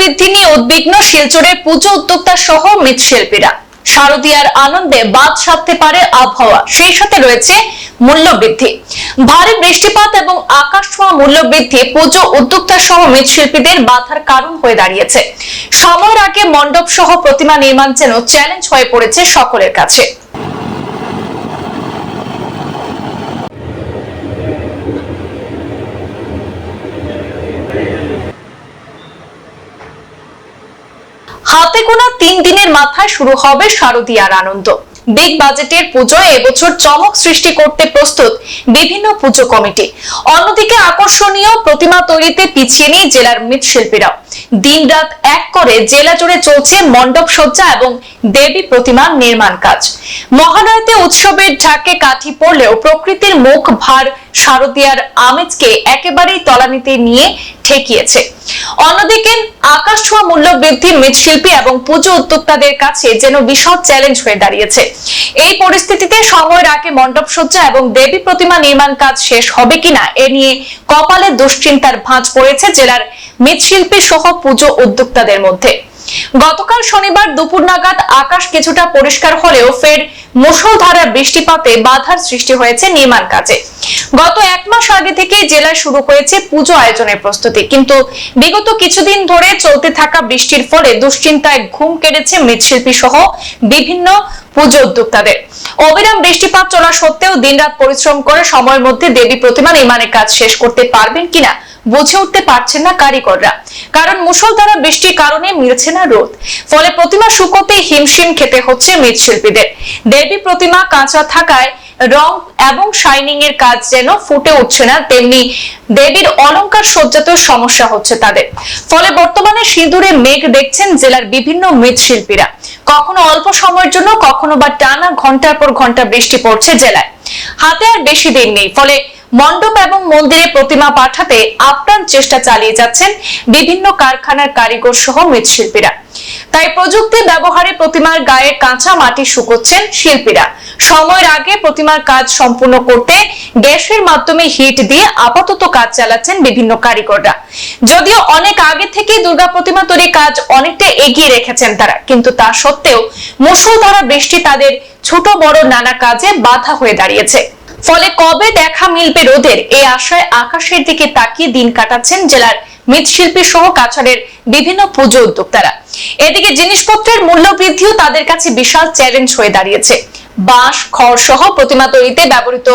মূল্যবৃদ্ধি নিয়ে উদ্বিগ্ন শিলচরের পুজো উদ্যোক্তা সহ মৃৎশিল্পীরা। শারদীয়ার আনন্দে বাদ সাধতে পারে আবহাওয়া, সেই সাথে রয়েছে মূল্যবৃদ্ধি। ভারী বৃষ্টিপাত এবং আকাশ ছোঁয়া মূল্যবৃদ্ধি পুজো উদ্যোক্তা সহ মৃৎশিল্পীদের বাধার কারণ হয়ে দাঁড়িয়েছে। সময়ের আগে মণ্ডপ সহ প্রতিমা নির্মাণ যেন চ্যালেঞ্জ হয়ে পড়েছে সকলের কাছে হাতে গোনা তিন দিনের মাথায় শুরু হবে শারদীয়ার আনন্দ। বিগ বাজেটের পুজোয় এবছর চমক সৃষ্টি করতে প্রস্তুত বিভিন্ন পুজো কমিটি। অন্যদিকে আকর্ষণীয় প্রতিমা তৈরিতে পিছিয়ে নেই জেলার মৃৎশিল্পীরাও। দিনরাত এক করে জেলা জুড়ে চলছে মণ্ডপ সজ্জা এবং দেবী প্রতিমার নির্মাণ কাজ। মহানয়তে উৎসবের ঢাকে কাঠি পড়লেও প্রকৃতির মুখ ভার শারদীয়ার আমেজকে একেবারেই তলানিতে নিয়ে ঠেকিয়েছে। অন্যদিকে আকাশ ছোঁয়া মূল্য বৃদ্ধি মৃৎশিল্পী এবং পুজো উদ্যোক্তাদের কাছে যেন বিশদ চ্যালেঞ্জ হয়ে দাঁড়িয়েছে। এই পরিস্থিতিতে সময়ের আগে মণ্ডপ সজ্জা এবং দেবী প্রতিমা নির্মাণ কাজ শেষ হবে কিনা এ নিয়ে কপালে দুশ্চিন্তার ভাঁজ পড়েছে জেলার মৃৎশিল্পী সহ পুজো উদ্যোক্তাদের মধ্যে। গতকাল শনিবার দুপুর নাগাদ আকাশ কিছুটা পরিষ্কার হলেও ফের মুষলধারা বৃষ্টিপাতে বাধার সৃষ্টি হয়েছে নির্মাণ কাজে। গত এক মাস আগে থেকে জেলায় শুরু হয়েছে পুজো আয়োজনের প্রস্তুতি, কিন্তু বিগত কিছুদিন ধরে চলতে থাকা বৃষ্টির ফলে দুশ্চিন্তায় ঘুম কেড়েছে মৃৎশিল্পী সহ বিভিন্ন পুজো উদ্যোক্তাদের। অবিরাম বৃষ্টিপাত চলা সত্ত্বেও দিনরাত পরিশ্রম করে সময়ের মধ্যে দেবী প্রতিমা নির্মাণের কাজ শেষ করতে পারবেন কিনা বুঝে উঠতে পারছেন না কারিগররা। কারণ মুসল দ্বারা বৃষ্টির কারণে মিলছে না রোদ। ফলে প্রতিমা শুকোতে হিমশিম খেতে হচ্ছে মৃৎশিল্পীদের। দেবী প্রতিমা কাঁচা থাকায় রং এবং শাইনিং এর কাজ যেন ফুটে উঠছে না, তেমনি দেবীর অলংকার সজ্জাতেও সমস্যা হচ্ছে তাদের। ফলে বর্তমানে সিঁদুরে মেঘ দেখছেন জেলার বিভিন্ন মৃৎশিল্পীরা। কখনো অল্প সময়ের জন্য, কখনো বা টানা ঘণ্টার পর ঘণ্টা বৃষ্টি পড়ছে জেলায়। হাতে আর বেশি দিন নেই, ফলে মণ্ডপ এবং মন্দিরে প্রতিমা পাঠাতে আপ্রাণ চেষ্টা চালিয়ে যাচ্ছেন বিভিন্ন কারখানার কারিগর সহ মৃৎশিল্পীরা। তাই প্রযুক্তি ব্যবহারে প্রতিমার গায়ে কাঁচা মাটি শুকোচ্ছেন শিল্পীরা। সময়ের আগে প্রতিমার কাজ সম্পূর্ণ করতে গ্যাসের মাধ্যমে হিট দিয়ে আপাতত কাজ চালাচ্ছেন বিভিন্ন কারিগররা। যদিও অনেক আগে থেকেই দুর্গা প্রতিমা তৈরি কাজ অনেকটা এগিয়ে রেখেছেন তারা, কিন্তু তা সত্ত্বেও মুষলধারা বৃষ্টি তাদের ছোট বড় নানা কাজে বাধা হয়ে দাঁড়িয়েছে। ফলে কবে দেখা মিলবে রোদের? এই আশায় আকাশের দিকে তাকিয়ে দিন কাটাচ্ছেন জেলার মৃৎশিল্পী সহ কাছাড়ের বিভিন্ন পুজো উদ্যোক্তারা। এদিকে জিনিসপত্রের মূল্য বৃদ্ধিও তাদের কাছে বিশাল চ্যালেঞ্জ হয়ে দাঁড়িয়েছে। বাঁশ, খড় সহ প্রতিমা তৈরিতে ব্যবহৃত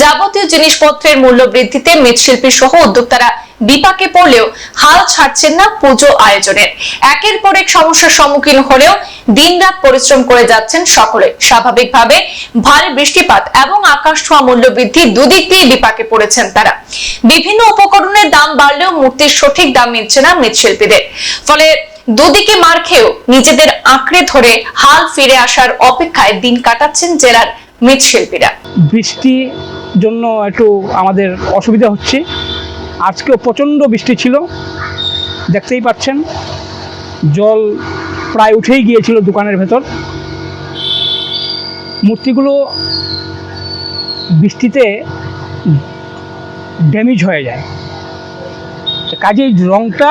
যাবতীয় জিনিসপত্রের মূল্য বৃদ্ধিতে মৃৎশিল্পী সহ উদ্যোক্তারা বিপাকে পড়লেও হাল ছাড়ছেন না পুজো আয়োজনের। একের পর এক সমস্যার সম্মুখীন হলেও দিনরাত পরিশ্রম করে যাচ্ছেন সকলে। স্বাভাবিকভাবে ভারী বৃষ্টিপাত এবং আকাশ ছোঁয়া মূল্য বৃদ্ধি দুদিক দিয়ে বিপাকে পড়েছেন তারা। বিভিন্ন উপকরণের দাম বাড়লেও মূর্তির সঠিক দাম মিলছে না মৃৎশিল্পীদের। ফলে দুদিকে মার খেয়েও নিজেদের আঁকড়ে ধরে হাল ফিরে আসার অপেক্ষায় দিন কাটাচ্ছেন জেলার মৃৎশিল্পীরা। বৃষ্টির জন্য একটু আমাদের অসুবিধা হচ্ছে। আজকেও প্রচণ্ড বৃষ্টি ছিল, দেখতেই পাচ্ছেন। জল প্রায় উঠেই গিয়েছিল দোকানের ভেতর। মূর্তিগুলো বৃষ্টিতে ড্যামেজ হয়ে যায়। কাজেই রংটা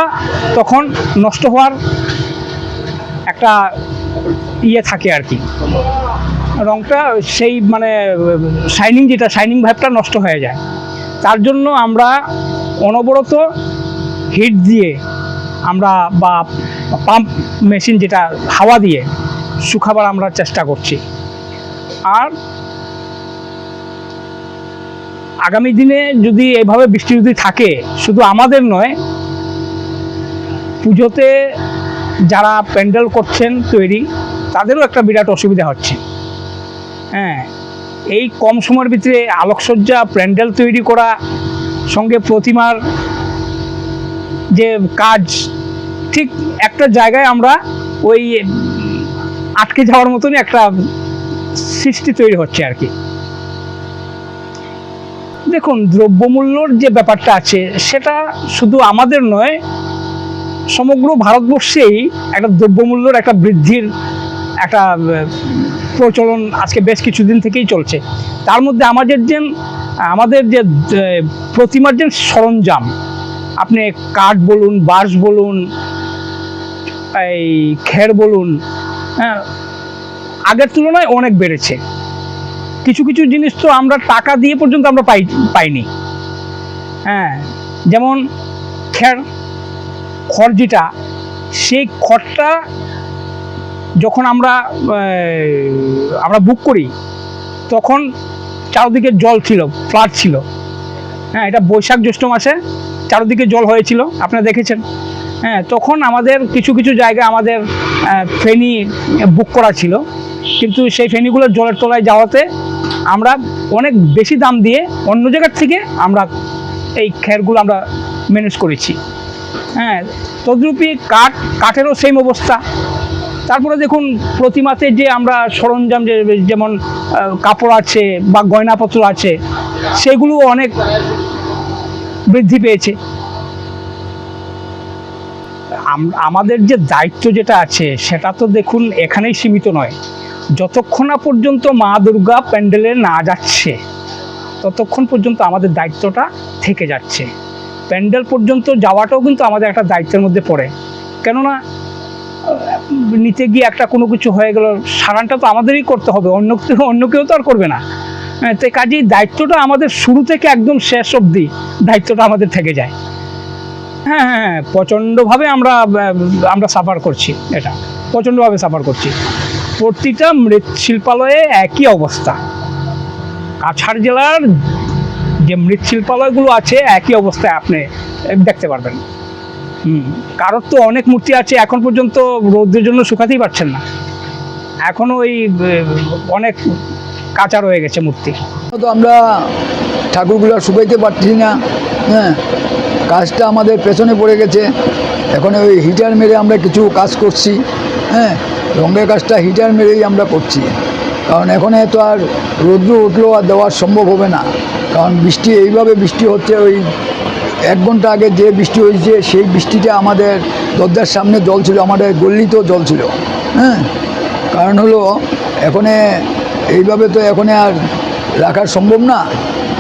তখন নষ্ট হওয়ার একটা ইয়ে থাকে আর কি। রংটা সেই মানে শাইনিং যেটা শাইনিং ভাবটা নষ্ট হয়ে যায়। তার জন্য আমরা অনবরত হিট দিয়ে আমরা বা পাম্প মেশিন যেটা হাওয়া দিয়ে শুকাবার আমরা চেষ্টা করছি। আর আগামী দিনে যদি এভাবে বৃষ্টি যদি থাকে, শুধু আমাদের নয়, পুজোতে যারা প্যান্ডেল করছেন তৈরি, তাদেরও একটা বিরাট অসুবিধা হচ্ছে। হ্যাঁ এই কম সময়ের ভিতরে আলোকসজ্জা, প্যান্ডেল তৈরি করা সঙ্গে প্রতিমার যে কাজ, ঠিক একটা জায়গায় আমরা ওই আটকে যাওয়ার মতনই একটা সৃষ্টি তৈরি হচ্ছে আর কি। দেখুন, দ্রব্যমূল্যর যে ব্যাপারটা আছে, সেটা শুধু আমাদের নয়, সমগ্র ভারতবর্ষেই একটা দ্রব্যমূল্যর একটা বৃদ্ধির একটা প্রচলন আজকে বেশ কিছুদিন থেকেই চলছে। তার মধ্যে আমাদের যে আমাদের যে প্রতিমার যে সরঞ্জাম, আপনি কাঠ বলুন, বাঁশ বলুন, এই খের বলুন হ্যাঁ আগের তুলনায় অনেক বেড়েছে। কিছু কিছু জিনিস তো আমরা টাকা দিয়ে পর্যন্ত আমরা পাই, পাইনি। হ্যাঁ যেমন খের, খড় যেটা, সেই খড়টা যখন আমরা আমরা বুক করি, তখন চারদিকে জল ছিল ফ্লাড ছিল। হ্যাঁ এটা বৈশাখ জ্যৈষ্ঠ মাসে চারদিকে জল হয়েছিল, আপনারা দেখেছেন। হ্যাঁ তখন আমাদের কিছু কিছু জায়গা আমাদের ফেনি বুক করা ছিল। কিন্তু সেই ফেনিগুলো জলের তলায় যাওয়াতে আমরা অনেক বেশি দাম দিয়ে অন্য জায়গার থেকে আমরা এই খেরগুলো আমরা ম্যানেজ করেছি। হ্যাঁ তদ্রূপী কাঠ, কাঠেরও সেম অবস্থা। তারপরে দেখুন প্রতিমাতে যে আমরা সরঞ্জাম যে, যেমন কাপড় আছে বা গয়নাপত্র আছে, সেগুলো অনেক বৃদ্ধি পেয়েছে। আম- আমাদের যে দায়িত্ব যেটা আছে, সেটা তো দেখুন এখানেই সীমিত নয়। যতক্ষণ না পর্যন্ত মা দুর্গা প্যান্ডেলে না যাচ্ছে, ততক্ষণ পর্যন্ত আমাদের দায়িত্বটা থেকে যাচ্ছে। প্যান্ডেল পর্যন্ত যাওয়াটাও কিন্তু আমাদের একটা দায়িত্বের মধ্যে পড়ে। কেননা নিতে গিয়ে একটা কোনো কিছু হয়ে গেল সারানটা তো আমাদেরই করতে হবে অন্য অন্য কেউ তো আর করবে না। হ্যাঁ, তাই কাজেই দায়িত্বটা আমাদের শুরু থেকে একদম শেষ অবধি দায়িত্বটা আমাদের থেকে যায়। হ্যাঁ হ্যাঁ হ্যাঁ প্রচণ্ডভাবে আমরা আমরা সাফার করছি এটা প্রচণ্ডভাবে সাফার করছি। প্রতিটা মৃৎশিল্পালয়ে একই অবস্থা। কাছাড় জেলার যে মৃৎশিল্পালয়গুলো আছে একই অবস্থায় আপনি দেখতে পারবেন। কারোর তো অনেক মূর্তি আছে এখন পর্যন্ত রোদের জন্য শুকাতেই পারছেন না। এখনও ওই অনেক কাঁচা রয়ে গেছে মূর্তি। তো আমরা ঠাকুরগুলো শুকাইতে পারছি না হ্যাঁ। কাজটা আমাদের পেছনে পড়ে গেছে। এখন ওই হিটার মেরে আমরা কিছু কাজ করছি হ্যাঁ। রঙের কাজটা হিটার মেরেই আমরা করছি। কারণ এখন তো আর রৌদ্র উঠল আর দেওয়া সম্ভব হবে না। কারণ বৃষ্টি এইভাবে বৃষ্টি হচ্ছে ওই এক ঘণ্টা আগে যে বৃষ্টি হয়েছে, সেই বৃষ্টিটা আমাদের দরজার সামনে জল ছিল, আমাদের গল্লিতেও জল ছিল হ্যাঁ? কারণ হলো, এখানে এইভাবে তো এখানে আর রাখা সম্ভব না।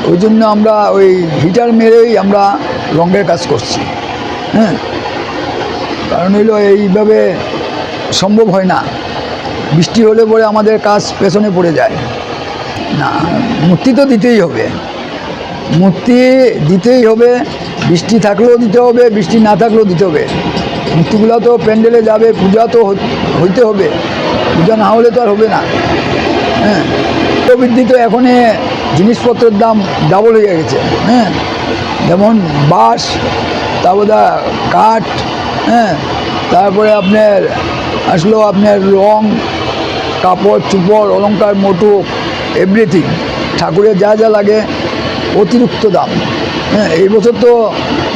ওই জন্য আমরা ওই হিটার মেরেই আমরা রঙের কাজ করছি হ্যাঁ? কারণ হইল এইভাবে সম্ভব হয় না। বৃষ্টি হলে পরে আমাদের কাজ পেছনে পড়ে যায়। না মূর্তি তো দিতেই হবে। মূর্তি দিতেই হবে। বৃষ্টি থাকলেও দিতে হবে, বৃষ্টি না থাকলেও দিতে হবে। মূর্তিগুলো তো প্যান্ডেলে যাবে, পূজা তো হই- হইতে হবে। পূজা না হলে তো আর হবে না। হ্যাঁ। বৃদ্ধি তো এখন জিনিসপত্রের দাম ডাবল হয়ে গেছে। হ্যাঁ। যেমন বাঁশ, তারপরে কাঠ হ্যাঁ। তারপরে আপনার আসলো আপনার রং, কাপড়, চুপড় অলঙ্কার মোটু এভরিথিং ঠাকুরের যা যা লাগে, অতিরিক্ত দাম। হ্যাঁ এই বছর তো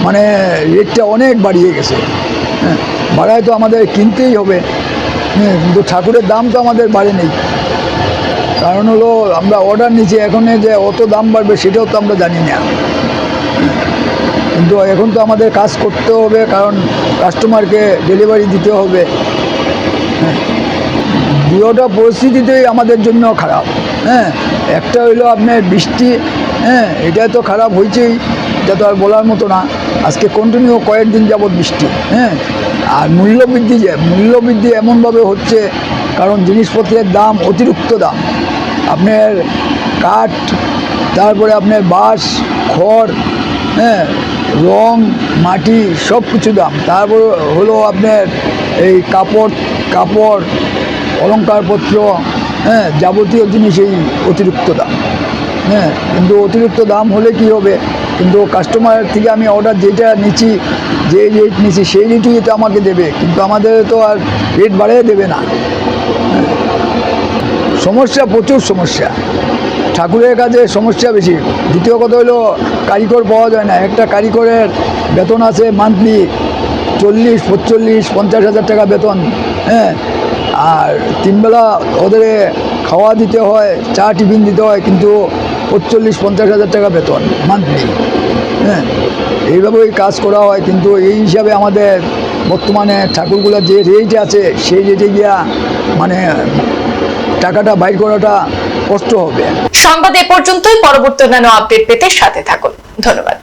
মানে রেটটা অনেক বাড়িয়ে গেছে। হ্যাঁ বাড়ায় তো আমাদের কিনতেই হবে। হ্যাঁ কিন্তু ঠাকুরের দাম তো আমাদের বাড়ে নেই কারণ হলো আমরা অর্ডার নিচ্ছি এখন যে অত দাম বাড়বে সেটাও তো আমরা জানি না। কিন্তু এখন তো আমাদের কাজ করতে হবে, কারণ কাস্টমারকে ডেলিভারি দিতে হবে। হ্যাঁ দুটোটা পরিস্থিতিতেই আমাদের জন্য খারাপ। হ্যাঁ একটা হইল আপনার বৃষ্টি হ্যাঁ এটা তো খারাপ হয়েছেই এটা তো আর বলার মতো না। আজকে কন্টিনিউ কয়েকদিন যাবৎ বৃষ্টি হ্যাঁ? আর মূল্যবৃদ্ধি যে মূল্যবৃদ্ধি এমনভাবে হচ্ছে, কারণ জিনিসপত্রের দাম অতিরিক্ত দাম। আপনার কাঠ, তারপরে আপনার বাঁশ, খড় হ্যাঁ? রং, মাটি সব কিছু দাম। তারপর হলো আপনার এই কাপড় কাপড়, অলংকারপত্র হ্যাঁ? যাবতীয় জিনিস এই অতিরিক্ত দাম হ্যাঁ? কিন্তু অতিরিক্ত দাম হলে কি হবে? কিন্তু কাস্টমার থেকে আমি অর্ডার যেটা নিচ্ছি, যে রেট নিচ্ছি, সেই রেটই তো আমাকে দেবে। কিন্তু আমাদের তো আর রেট বাড়িয়ে দেবে না। সমস্যা, প্রচুর সমস্যা। ঠাকুরের কাছে সমস্যা বেশি। দ্বিতীয় কথা হলো, কারিগর পাওয়া যায় না। একটা কারিগরের বেতন আছে মান্থলি চল্লিশ পঁচল্লিশ পঞ্চাশ হাজার টাকা বেতন হ্যাঁ? আর তিনবেলা ওদের খাওয়া দিতে হয়, চা টিফিন দিতে হয়, কিন্তু পঁচল্লিশ পঞ্চাশ হাজার টাকা বেতন মান্থলি হ্যাঁ এইভাবেই কাজ করা হয়, কিন্তু এই হিসাবে আমাদের বর্তমানে ঠাকুরগুলোর যে রেট আছে, সেই রেটে গিয়া মানে টাকাটা বাইর করাটা কষ্ট হবে। সংবাদ এ পর্যন্তই, পরবর্তী অন্যান্য আপডেট পেতে সাথে থাকুন। ধন্যবাদ।